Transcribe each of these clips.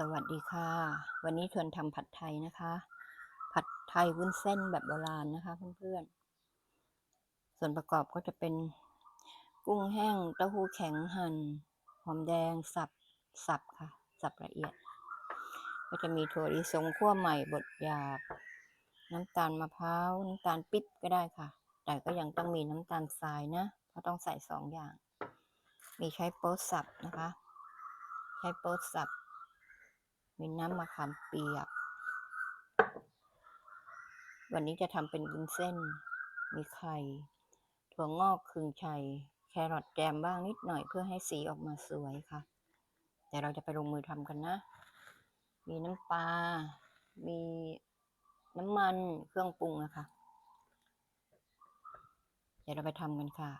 สวัสดีค่ะ วันนี้ชวนทำผัดไทยนะคะ ผัดไทยวุ้นเส้นแบบโบราณนะคะเพื่อนๆ ส่วนประกอบก็จะเป็นกุ้งแห้งเต้าหู้แข็งหั่นหอมแดงสับสับค่ะ สับละเอียด ก็จะมีถั่วลิสงคั่วใหม่บดหยาบ น้ำตาลมะพร้าวน้ำตาลปิ๊บก็ได้ค่ะ แต่ก็ยังต้องมีน้ำตาลทรายนะเพราะต้องใส่สองอย่าง มีใช้โป๊ตสับนะคะ ใช้โป๊ตสับ มีน้ำมะขามเปียก วันนี้จะทำเป็นวุ้นเส้น มีไข่ ถั่วงอกคึงชัย แครอทแจมบ้างนิดหน่อยเพื่อให้สีออกมาสวยค่ะ แต่เราจะไปลงมือทำกันนะ มีน้ำปลา มีน้ำมันเครื่องปรุงนะคะ เดี๋ยวเราไปทำกันค่ะ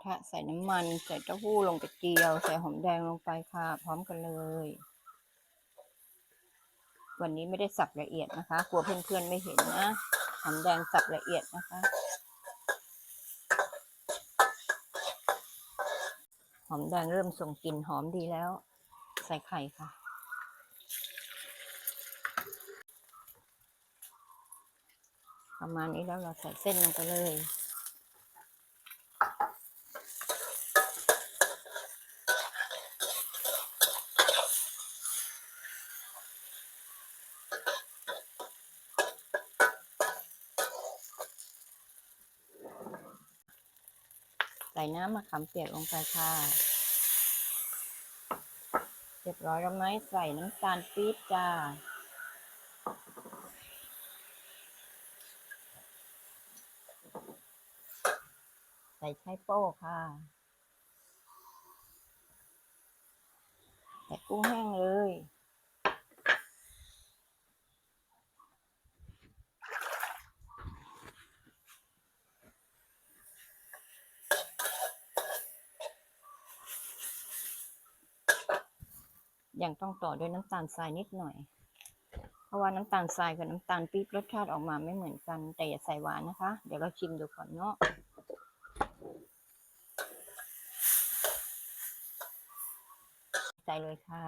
ระทะใส่น้ำมัน ใส่เต้าหู้ลงไปเจียว ใส่หอมแดงลงไปค่ะ พร้อมกันเลย วันนี้ไม่ได้สับละเอียดนะคะ กลัวเพื่อนๆไม่เห็นนะหอมแดงสับละเอียดนะคะ หอมแดงเริ่มส่งกลิ่นหอมดีแล้ว ใส่ไข่ค่ะประมาณนี้แล้วเราใส่เส้นลงไปเลย ส่น้ำมะขามเปียกลงไปค่ะเรียบร้อยแล้วไหมใส่น้ำตาลปี๊บจ้าใส่ไช่โป้ค่ะใส่กุ้งแห้งเลย ยังต้องต่อด้วยน้ำตาลทรายนิดหน่อย เพราะว่าน้ำตาลทรายกับน้ำตาลปี๊บรสชาติออกมาไม่เหมือนกัน แต่อย่าใส่หวานนะคะ เดี๋ยวเราชิมดูก่อนเนาะใส่เลยค่ะ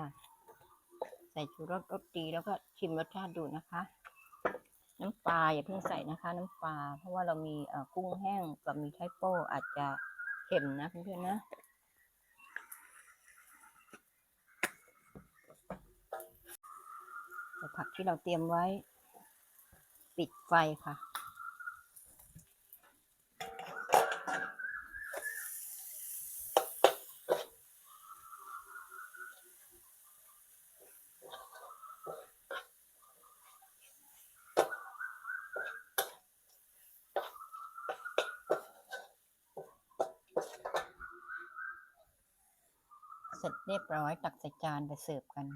ใส่ชูรสรสดีแล้วก็ชิมรสชาติดูนะคะ น้ำปลาอย่าเพิ่งใส่นะคะ น้ำปลาเพราะว่าเรามีกุ้งแห้งกับมีไชโป้อาจจะเค็มนะเพื่อนๆนะ ใส่ ผักที่เราเตรียมไว้ ปิดไฟค่ะ เสร็จเรียบร้อยตักใส่จานไปเสิร์ฟกัน